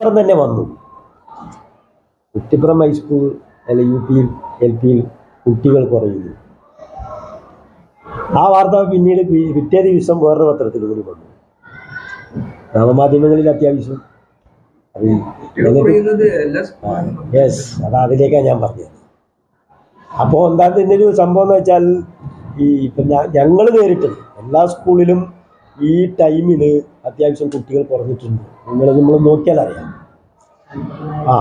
കുറ്റിപ്പുറം തന്നെ വന്നു. കുറ്റിപ്പുറം ഹൈസ്കൂൾ അല്ലെ യു പിയിൽ എൽ പിയിൽ കുട്ടികൾ കുറയുന്നു. ആ വാർത്ത പിന്നീട് പിറ്റേ ദിവസം വേറൊരു പത്രത്തിൽ കൂടി വന്നു. നവമാധ്യമങ്ങളിൽ അത്യാവശ്യം യെസ് അത് അതിലേക്കാണ് ഞാൻ പറഞ്ഞത്. അപ്പോൾ എന്താ ഇതിന്റെ ഒരു സംഭവം എന്ന് വെച്ചാൽ ഈ ഇപ്പം ഞങ്ങൾ നേരിട്ട് എല്ലാ സ്കൂളിലും ഈ ടൈമിൽ അത്യാവശ്യം കുട്ടികൾ കുറഞ്ഞിട്ടുണ്ട്. നിങ്ങൾ നമ്മൾ നോക്കിയാൽ അറിയാം. ആ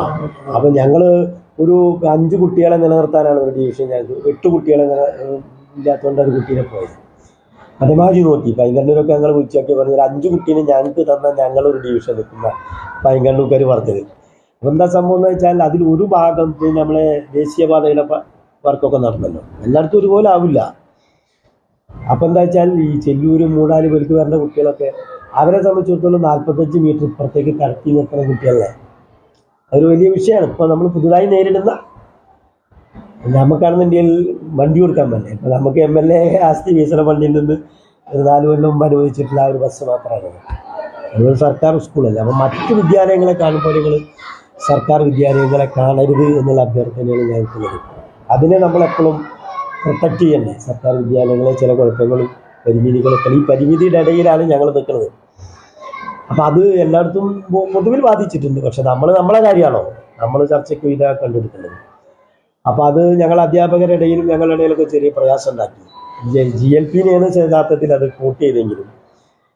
അപ്പം ഞങ്ങൾ ഒരു അഞ്ച് കുട്ടികളെ നിലനിർത്താനാണ് ഒരു ഡിവിഷൻ ഞങ്ങൾക്ക് എട്ട് കുട്ടികളെ ഇല്ലാത്തതുകൊണ്ട് ഒരു കുട്ടീനെ പോയത്. അതേമാതിരി നോക്കി. പൈങ്കണ്ണൂരൊക്കെ ഞങ്ങൾ വിളിച്ചു നോക്കി പറഞ്ഞാൽ അഞ്ച് കുട്ടീനെ ഞങ്ങൾക്ക് തന്ന ഞങ്ങളൊരു ഡിവിഷൻ നിൽക്കുന്ന പൈങ്കണ്ണൂർക്കാർ പറഞ്ഞത്. അപ്പം എന്താ സംഭവം എന്ന് വെച്ചാൽ അതിൽ ഒരു ഭാഗം നമ്മളെ ദേശീയപാതയുടെ വർക്കൊക്കെ നടന്നല്ലോ. എല്ലായിടത്തും ഒരുപോലെ ആവില്ല. അപ്പം എന്താ വെച്ചാൽ ഈ ചെല്ലൂരും മൂടാലും പെരുക്ക് വരേണ്ട കുട്ടികളൊക്കെ അവരെ സംബന്ധിച്ചിടത്തോളം നാൽപ്പത്തഞ്ച് മീറ്റർ ഇപ്പുറത്തേക്ക് കടത്തി നിർത്തുന്ന കുട്ടികളെ അതൊരു വലിയ വിഷയമാണ്. ഇപ്പോൾ നമ്മൾ പുതുതായി നേരിടുന്ന നമുക്കാണെന്നുണ്ടെങ്കിൽ വണ്ടി കൊടുക്കാൻ പറ്റില്ല. ഇപ്പം നമുക്ക് എം എൽ എ ആസ്തി വികസന ഫണ്ടിൽ നിന്ന് ഒരു നാല് കൊല്ലം മുമ്പ് അനുവദിച്ചിട്ടുള്ള ഒരു ബസ് മാത്രമാണ്. അതൊരു സർക്കാർ സ്കൂളല്ല. അപ്പം മറ്റ് വിദ്യാലയങ്ങളെ കാണുമ്പോൾ നിങ്ങൾ സർക്കാർ വിദ്യാലയങ്ങളെ കാണരുത് എന്നുള്ള അഭ്യർത്ഥനയാണ് ഞാൻ അതിനെ നമ്മളെപ്പോഴും പ്രൊട്ടക്റ്റ് ചെയ്യണ്ടേ? സർക്കാർ വിദ്യാലയങ്ങളെ ചില കുഴപ്പങ്ങളും പരിമിതികളൊക്കെ ഈ പരിമിതിയുടെ ഇടയിലാണ് ഞങ്ങൾ നിൽക്കുന്നത് അപ്പം അത് എല്ലായിടത്തും പൊതുവിൽ ബാധിച്ചിട്ടുണ്ട്. പക്ഷെ നമ്മൾ നമ്മളെ കാര്യമാണോ നമ്മൾ ചർച്ചയ്ക്ക് ഇതാ കണ്ടെടുക്കുന്നത് അപ്പോൾ അത് ഞങ്ങൾ അധ്യാപകരുടെ ഇടയിലും ഞങ്ങളുടെ ഇടയിലൊക്കെ ചെറിയ പ്രയാസം ഉണ്ടാക്കി. ജി എൽ പിനെയാണ് യഥാർത്ഥത്തിൽ അത് കൂട്ടിയതെങ്കിലും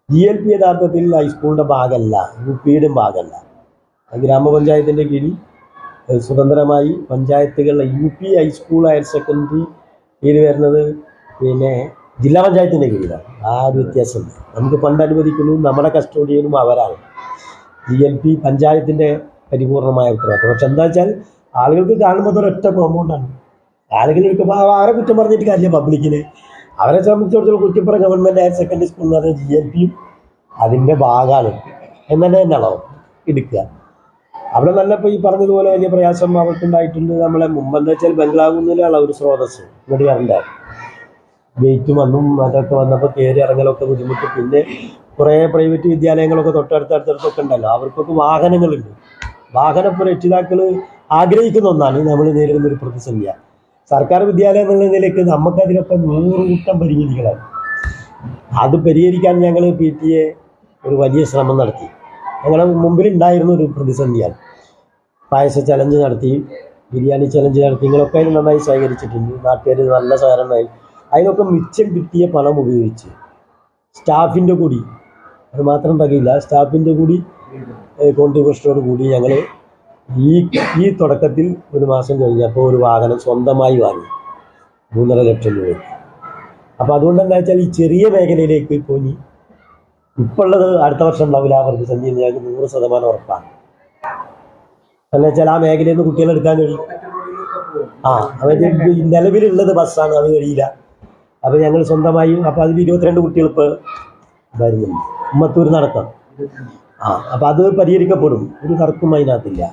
ജി എൽ പി യഥാർത്ഥത്തിൽ ഹൈസ്കൂളിന്റെ ഭാഗമല്ല യു പിയുടെ ഭാഗമല്ല. ഗ്രാമപഞ്ചായത്തിന്റെ കീഴിൽ സ്വതന്ത്രമായി പഞ്ചായത്തുകളിലെ U P high school higher secondary കീഴിൽ വരുന്നത് പിന്നെ ജില്ലാ പഞ്ചായത്തിന്റെ കീഴിലാണ്. ആ ഒരു വ്യത്യാസം. നമുക്ക് ഫണ്ട് അനുവദിക്കുന്നു നമ്മുടെ കസ്റ്റോഡിയനും അവരാണ്. ജി എൽ പി പഞ്ചായത്തിന്റെ പരിപൂർണമായ ഉത്തരവാദിത്വം പക്ഷെ എന്താ വെച്ചാൽ ആളുകൾക്ക് കാണുമ്പോൾ അതൊരൊറ്റ കോമ്പൗണ്ടാണ് എടുക്കുമ്പോൾ അവരെ കുറ്റം പറഞ്ഞിട്ട് കാര്യമില്ല പബ്ലിക്കിന്. അവരെ സംബന്ധിച്ചിടത്തോളം കുറ്റിപ്പുറം ഗവൺമെന്റ് ഹയർ സെക്കൻഡറി സ്കൂളിൽ നിന്ന് ജി എൽ പിയും അതിന്റെ ഭാഗമാണ്. എന്നെ തന്നെയാണോ എടുക്കുക? അവിടെ നല്ല ഇപ്പോൾ ഈ പറഞ്ഞതുപോലെ വലിയ പ്രയാസം അവർക്കുണ്ടായിട്ടുണ്ട്. നമ്മളെ മുമ്പ് എന്താ വെച്ചാൽ ബംഗ്ലാവുന്നിലുള്ള ഒരു സ്രോതസ് വരണ്ട? ഗേറ്റ് വന്നും അതൊക്കെ വന്നപ്പോൾ കയറി ഇറങ്ങലൊക്കെ ബുദ്ധിമുട്ട്. പിന്നെ കുറേ പ്രൈവറ്റ് വിദ്യാലയങ്ങളൊക്കെ തൊട്ടടുത്ത് അടുത്തടുത്തൊക്കെ ഉണ്ടല്ലോ. അവർക്കൊക്കെ വാഹനങ്ങളുണ്ട്. വാഹനം ഇപ്പോൾ രക്ഷിതാക്കൾ ആഗ്രഹിക്കുന്ന ഒന്നാണ് നമ്മൾ നേരിടുന്ന ഒരു പ്രതിസന്ധിയാണ് സർക്കാർ വിദ്യാലയം എന്നുള്ള നിലയ്ക്ക് നമുക്കതിനൊക്കെ നൂറ് കൂട്ടം പരിമിതികളാണ്. അത് പരിഹരിക്കാൻ ഞങ്ങൾ പി ടി എ ഒരു വലിയ ശ്രമം നടത്തി. ഞങ്ങളുടെ മുമ്പിൽ ഉണ്ടായിരുന്ന ഒരു പ്രതിസന്ധിയാണ്. പായസ ചലഞ്ച് നടത്തി ബിരിയാണി ചലഞ്ച് നടത്തി നിങ്ങളൊക്കെ അതിന് നന്നായി സഹകരിച്ചിട്ടുണ്ട് നാട്ടുകാർ നല്ല സഹകരണമായി. അതിനൊക്കെ മിച്ചം കിട്ടിയ പണം ഉപയോഗിച്ച് സ്റ്റാഫിന്റെ കൂടി അത് മാത്രം തകയില്ല സ്റ്റാഫിന്റെ കൂടി കോൺട്രിബ്യൂഷനോട് കൂടി ഞങ്ങൾ ഈ ഈ തുടക്കത്തിൽ ഒരു മാസം കഴിഞ്ഞപ്പോൾ ഒരു വാഹനം സ്വന്തമായി വാങ്ങി. മൂന്നര ലക്ഷം രൂപ അപ്പോൾ അതുകൊണ്ട് എന്താ വെച്ചാൽ ഈ ചെറിയ മേഖലയിലേക്ക് പോയി ഇപ്പോൾ ഉള്ളത് അടുത്ത വർഷം ഉണ്ടാവില്ല. ആ പ്രതിസന്ധി എന്ന് ഞങ്ങൾക്ക് നൂറ് ശതമാനം ഉറപ്പാണ്. എന്ന് വെച്ചാൽ ആ മേഖലയിൽ നിന്ന് കുട്ടികളെ എടുക്കാൻ കഴിയും ആ അവർ നിലവിലുള്ളത് ബസ്സാണ് അത് കഴിയില്ല. അപ്പോൾ ഞങ്ങൾ സ്വന്തമായി അപ്പോൾ അതിൽ ഇരുപത്തിരണ്ട് കുട്ടികൾ ഇപ്പോൾ വരുന്നുണ്ട്. ഉമ്മത്തൂർ നടത്തം. ആ അപ്പോൾ അത് പരിഹരിക്കപ്പെടും. ഒരു തർക്കം അതിനകത്തില്ല.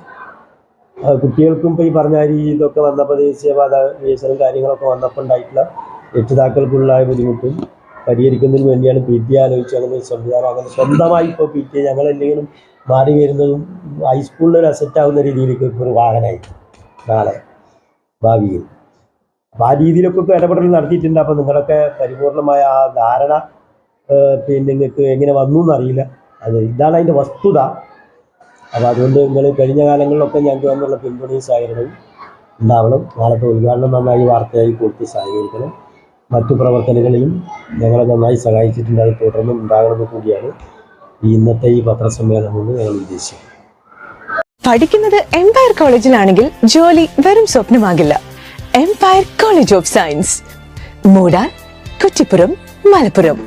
കുട്ടികൾക്കും ഇപ്പോൾ ഈ പറഞ്ഞ ഇതൊക്കെ വന്നപ്പോൾ ദേശീയപാത വികസനം കാര്യങ്ങളൊക്കെ വന്നപ്പോൾ ഉണ്ടായിട്ടുള്ള രക്ഷിതാക്കൾക്കുള്ള ബുദ്ധിമുട്ടും പരിഹരിക്കുന്നതിന് വേണ്ടിയാണ് പി ടി ആലോചിച്ച് അങ്ങനെ ഒരു സംവിധാനം അങ്ങനെ സ്വന്തമായി ഇപ്പോൾ പി ടി ഞങ്ങൾ എന്തെങ്കിലും മാറി വരുന്നതും ഹൈസ്കൂളിൽ ഒരു അസറ്റ് ആവുന്ന രീതിയിലേക്ക് ഒരു വാഹനമായി നാളെ ഭാവിയിൽ. അപ്പോൾ ആ രീതിയിലൊക്കെ ഇപ്പോൾ ഇടപെടൽ നടത്തിയിട്ടുണ്ട്. അപ്പോൾ നിങ്ങളൊക്കെ പരിപൂർണമായ ആ ധാരണ പിന്നെ നിങ്ങൾക്ക് എങ്ങനെ വന്നു എന്നറിയില്ല. അത് ഇതാണ് അതിന്റെ വസ്തുത. അപ്പോൾ അതുകൊണ്ട് നിങ്ങൾ കഴിഞ്ഞ കാലങ്ങളിലൊക്കെ ഞങ്ങൾക്ക് തന്നുള്ള പിന്തുണയും സഹകരണവും ഉണ്ടാവണം. നാളത്തെ ഉദ്ഘാടനം നന്നായി വാർത്തയായി കൊടുത്ത് സഹകരിക്കണം. മറ്റു പ്രവർത്തനങ്ങളിലും ഞങ്ങളെ നന്നായി സഹായിച്ചിട്ടുണ്ട് അത് തുടർന്നും ഉണ്ടാകണമെന്ന് കൂടിയാണ് ഈ ഇന്നത്തെ ഈ പത്രസമ്മേളനം കൊണ്ട് ഞങ്ങൾ ഉദ്ദേശിക്കുന്നത്. പഠിക്കുന്നത് എംപയർ കോളേജിലാണെങ്കിൽ ജോലി വെറും സ്വപ്നമാകില്ല. Empire college of science മൂടാൻ Kuttippuram Malappuram.